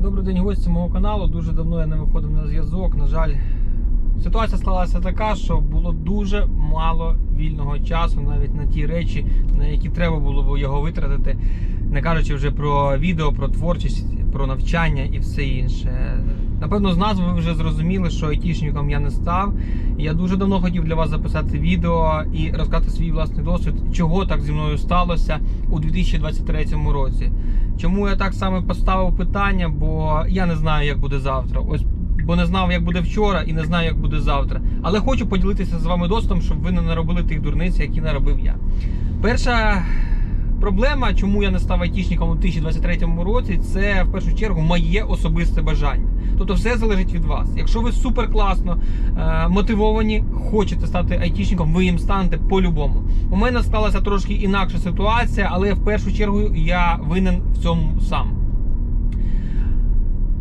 Добрий день, гості мого каналу. Дуже давно я не виходив на зв'язок. На жаль, ситуація склалася така, що було дуже мало вільного часу навіть на ті речі, на які треба було б його витратити, не кажучи вже про відео, про творчість, про навчання і все інше. Напевно, з назви ви вже зрозуміли, що айтішником я не став. Я дуже давно хотів для вас записати відео і розказати свій власний досвід, чого так зі мною сталося у 2023 році. Чому я так саме поставив питання? Бо я не знаю, як буде завтра. Ось бо не знав, як буде вчора, і не знаю, як буде завтра. Але хочу поділитися з вами досвідом, щоб ви не наробили тих дурниць, які наробив я. Перша проблема, чому я не став айтішником у 2023 році, це в першу чергу моє особисте бажання. Тобто все залежить від вас. Якщо ви супер класно е, мотивовані, хочете стати айтішником, ви їм станете по-любому. У мене склалася трошки інакша ситуація, але в першу чергу я винен в цьому сам.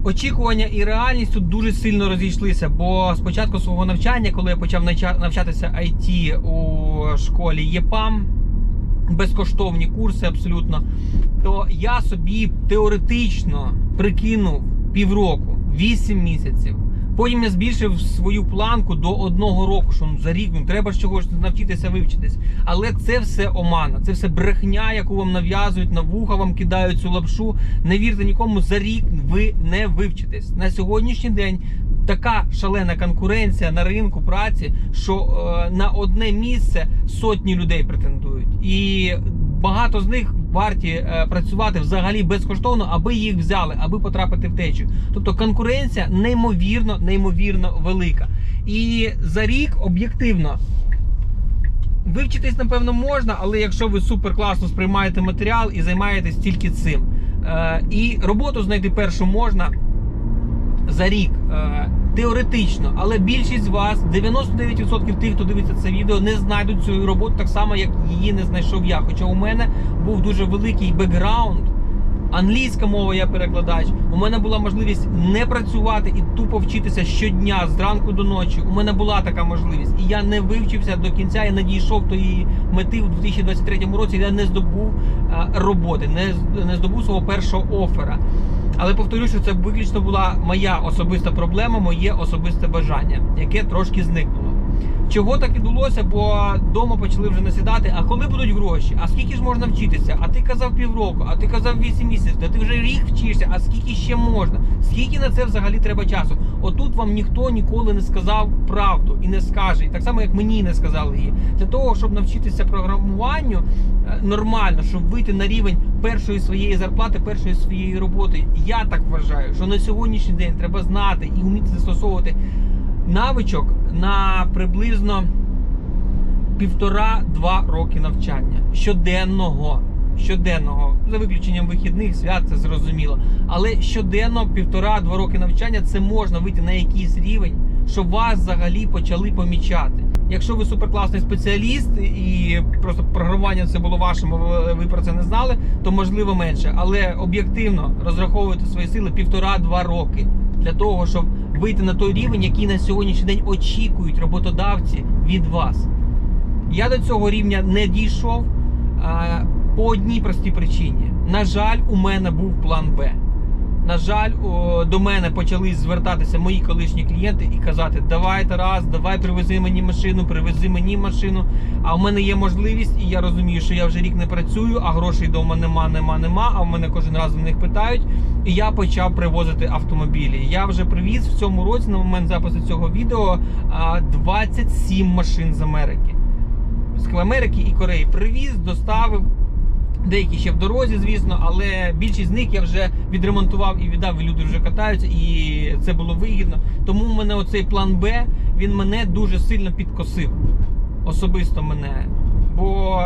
Очікування і реальність тут дуже сильно розійшлися, бо з початку свого навчання, коли я почав навчатися IT у школі ЄПАМ, безкоштовні курси абсолютно, то я собі теоретично прикинув півроку, 8 місяців. Потім я збільшив свою планку до одного року, що ну, за рік ну, треба ж чогось навчитися вивчитись. Але це все омана, це все брехня, яку вам нав'язують на вуха, вам кидають цю лапшу. Не вірте нікому, за рік ви не вивчитесь. На сьогоднішній день така шалена конкуренція на ринку праці, що е, на одне місце сотні людей претендують. І багато з них варті е, працювати взагалі безкоштовно, аби їх взяли, аби потрапити в течію. Тобто конкуренція неймовірно, неймовірно велика. І за рік об'єктивно. Вивчитись, напевно, можна, але якщо ви супер класно сприймаєте матеріал і займаєтесь тільки цим. Е, і роботу знайти першу можна за рік. Е, теоретично, але більшість з вас, 99% тих, хто дивиться це відео, не знайдуть цю роботу так само, як її не знайшов я. Хоча у мене був дуже великий бекграунд. Англійська мова, я перекладач. У мене була можливість не працювати і тупо вчитися щодня з ранку до ночі. У мене була така можливість, і я не вивчився до кінця. Я не дійшов тої мети у 2023 році. Я не здобув е, роботи, не, здобув свого першого офера. Але повторюю, що це виключно була моя особиста проблема, моє особисте бажання, яке трошки зникнуло. Чого так відбулося? Бо вдома почали вже насідати. А коли будуть гроші? А скільки ж можна вчитися? А ти казав півроку, а ти казав 8 місяців, та ти вже рік вчишся, а скільки ще можна? Скільки на це взагалі треба часу? Отут вам ніхто ніколи не сказав правду і не скаже. І так само, як мені не сказали її. Для того, щоб навчитися програмуванню е, нормально, щоб вийти на рівень першої своєї зарплати, першої своєї роботи. Я так вважаю, що на сьогоднішній день треба знати і вміти застосовувати навичок на приблизно півтора-два роки навчання щоденного. Щоденного, за виключенням вихідних свят, це зрозуміло. Але щоденно півтора-два роки навчання це можна вийти на якийсь рівень, щоб вас взагалі почали помічати. Якщо ви суперкласний спеціаліст і просто програмування це було вашим, ви про це не знали, то можливо менше. Але об'єктивно розраховуйте свої сили півтора-два роки для того, щоб вийти на той рівень, який на сьогоднішній день очікують роботодавці від вас. Я до цього рівня не дійшов по одній простій причині. На жаль, у мене був план Б. На жаль, до мене почали звертатися мої колишні клієнти і казати: давай, Тарас, давай привези мені машину, привези мені машину. А в мене є можливість, і я розумію, що я вже рік не працюю, а грошей вдома нема, нема, нема. А в мене кожен раз в них питають. І я почав привозити автомобілі. Я вже привіз в цьому році, на момент запису цього відео, 27 машин з Америки. З Америки і Кореї привіз, доставив. Деякі ще в дорозі, звісно, але більшість з них я вже відремонтував і віддав, і люди вже катаються, і це було вигідно. Тому в мене оцей план Б він мене дуже сильно підкосив. Особисто мене. Бо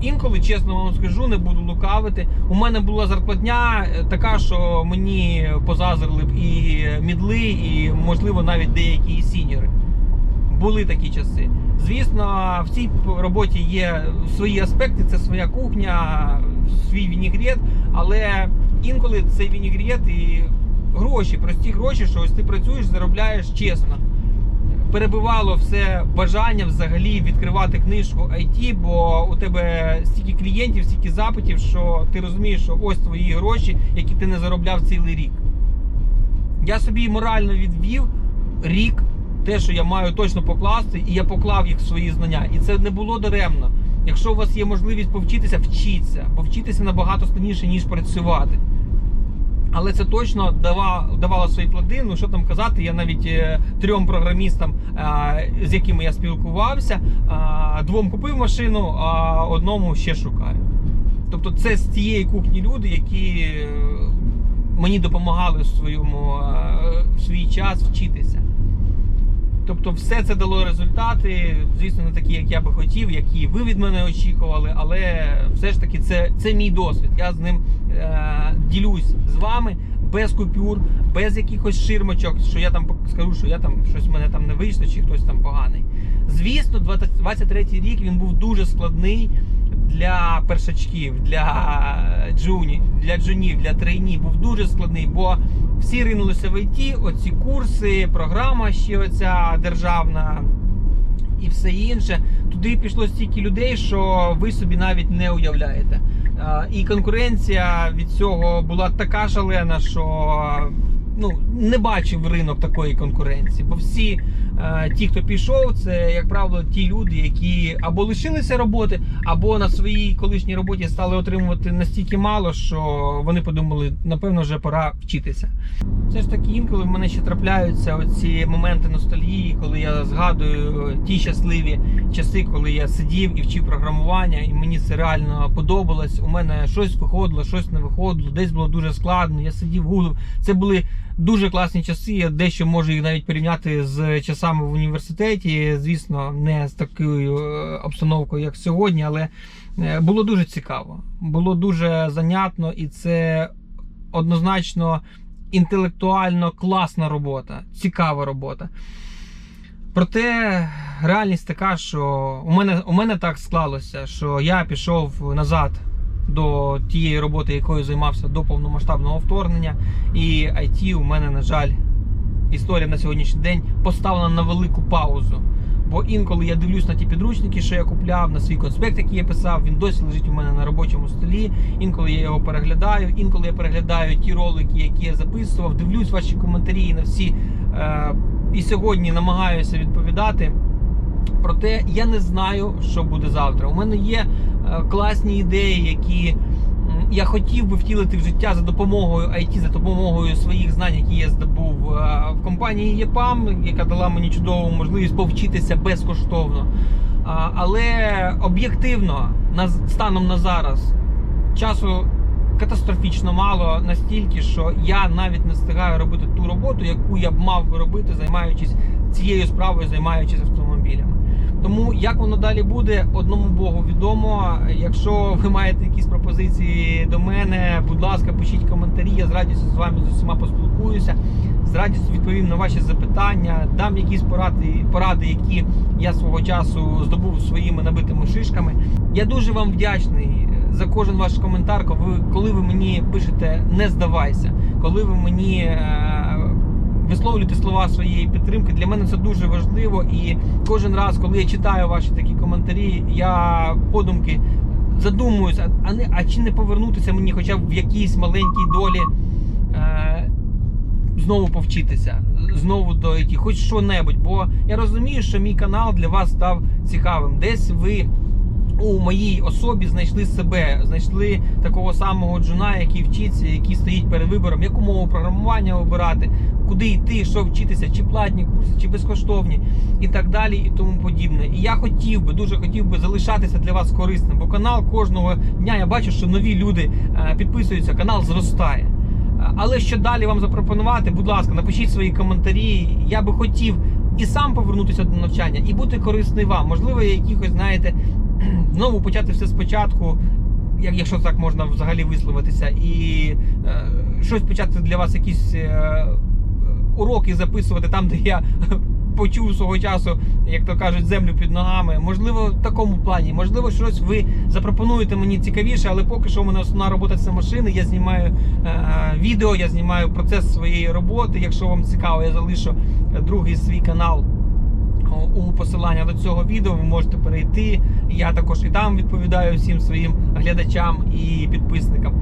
інколи, чесно вам скажу, не буду лукавити. У мене була зарплатня е, така, що мені позазирли б і мідли, і, можливо, навіть деякі сіньори. Були такі часи. Звісно, в цій роботі є свої аспекти, це своя кухня, свій вінігрет, але інколи цей вінігрет і гроші, прості гроші, що ось ти працюєш, заробляєш чесно. Перебивало все бажання взагалі відкривати книжку IT, бо у тебе стільки клієнтів, стільки запитів, що ти розумієш, що ось твої гроші, які ти не заробляв цілий рік. Я собі морально відвів рік, те, що я маю точно покласти, і я поклав їх в свої знання. І це не було даремно. Якщо у вас є можливість повчитися, вчіться, бо вчитися набагато складніше, ніж працювати. Але це точно дава, давало свої плоди. Ну що там казати, я навіть е, трьом програмістам, е, з якими я спілкувався, е, двом купив машину, а одному ще шукаю. Тобто, це з тієї кухні люди, які мені допомагали в своєму в свій час вчитися. Тобто, все це дало результати, звісно, не такі, як я би хотів, які ви від мене очікували, але все ж таки це, це мій досвід. Я з ним е, ділюсь з вами без купюр, без якихось ширмочок, що я там скажу, що я там щось в мене там не вийшло, чи хтось там поганий. Звісно, 23 рік він був дуже складний для першачків, для джуні, для джунів, для трейнів. Був дуже складний, бо всі ринулися в ІТ, оці курси, програма ще оця державна і все інше. Туди пішло стільки людей, що ви собі навіть не уявляєте. І конкуренція від цього була така шалена, що ну, не бачив ринок такої конкуренції. Бо всі ті, хто пішов, це, як правило, ті люди, які або лишилися роботи, або на своїй колишній роботі стали отримувати настільки мало, що вони подумали, напевно, вже пора вчитися. Все ж таки, інколи в мене ще трапляються оці моменти ностальгії, коли я згадую ті щасливі часи, коли я сидів і вчив програмування, і мені це реально подобалось. У мене щось виходило, щось не виходило, десь було дуже складно. Я сидів гуглив. Це були дуже класні часи. Я дещо можу їх навіть порівняти з часами в університеті. Звісно, не з такою е, обстановкою, як сьогодні, але е, було дуже цікаво. Було дуже занятно, і це однозначно інтелектуально класна робота, цікава робота. Проте реальність така, що у мене, у мене так склалося, що я пішов назад до тієї роботи, якою займався до повномасштабного вторгнення. І IT у мене, на жаль, історія на сьогоднішній день поставлена на велику паузу. Бо інколи я дивлюсь на ті підручники, що я купляв, на свій конспект, який я писав, він досі лежить у мене на робочому столі. Інколи я його переглядаю, інколи я переглядаю ті ролики, які я записував, дивлюсь ваші коментарі на всі. Е, і сьогодні намагаюся відповідати. Проте я не знаю, що буде завтра. У мене є класні ідеї, які я хотів би втілити в життя за допомогою IT, за допомогою своїх знань, які я здобув е, в компанії ЄПАМ, яка дала мені чудову можливість повчитися безкоштовно. Але об'єктивно, станом на зараз, часу катастрофічно мало настільки, що я навіть не встигаю робити ту роботу, яку я б мав би робити, займаючись цією справою, займаючись автомобілями. Тому як воно далі буде, одному Богу відомо. Якщо ви маєте якісь пропозиції до мене, будь ласка, пишіть коментарі. Я з радістю з вами з усіма поспілкуюся. З радістю відповім на ваші запитання, дам якісь поради, поради, які я свого часу здобув своїми набитими шишками. Я дуже вам вдячний за кожен ваш коментар, коли ви, мені пишете не здавайся, коли ви мені е, висловлюєте слова своєї підтримки. Для мене це дуже важливо. І кожен раз, коли я читаю ваші такі коментарі, я подумки задумуюся, а не а чи не повернутися мені, хоча б в якійсь маленькій долі. Е, Знову повчитися, знову дойти, хоч що-небудь, бо я розумію, що мій канал для вас став цікавим. Десь ви у моїй особі знайшли себе, знайшли такого самого джуна, який вчиться, який стоїть перед вибором, яку мову програмування обирати, куди йти, що вчитися, чи платні курси, чи безкоштовні, і так далі, і тому подібне. І я хотів би, дуже хотів би залишатися для вас корисним, бо канал кожного дня я бачу, що нові люди е, підписуються, канал зростає. Але що далі вам запропонувати, будь ласка, напишіть свої коментарі. Я би хотів і сам повернутися до навчання, і бути корисний вам. Можливо, якихось, знаєте, знову почати все спочатку, якщо так можна взагалі висловитися, і е, щось почати для вас, якісь е, уроки записувати там, де я почув свого часу, як то кажуть, землю під ногами. Можливо, в такому плані. Можливо, щось ви запропонуєте мені цікавіше, але поки що у мене основна робота це машини. Я знімаю е, відео, я знімаю процес своєї роботи. Якщо вам цікаво, я залишу е, другий свій канал у посилання до цього відео. Ви можете перейти. Я також і там відповідаю всім своїм глядачам і підписникам.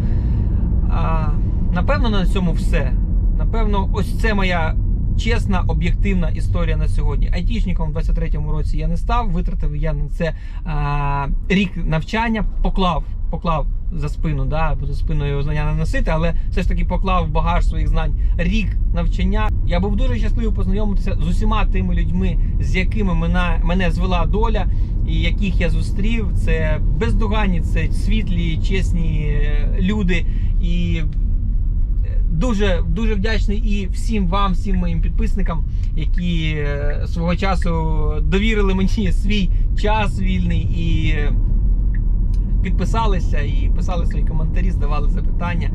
Напевно, на цьому все. Напевно, ось це моя чесна, об'єктивна історія на сьогодні. Айтішником в 23-му році я не став, витратив я на це а, рік навчання, поклав, поклав за спину, да, за спиною знання не носити, але все ж таки поклав в багаж своїх знань рік навчання. Я був дуже щасливий познайомитися з усіма тими людьми, з якими мене, мене звела доля, і яких я зустрів. Це бездоганні, це світлі, чесні е, люди. І дуже дуже вдячний і всім вам, всім моїм підписникам, які е, свого часу довірили мені свій час вільний і підписалися і писали свої коментарі, здавали запитання.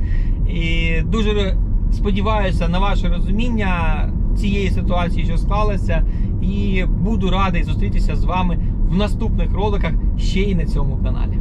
І дуже сподіваюся на ваше розуміння цієї ситуації, що склалася, і буду радий зустрітися з вами в наступних роликах ще й на цьому каналі.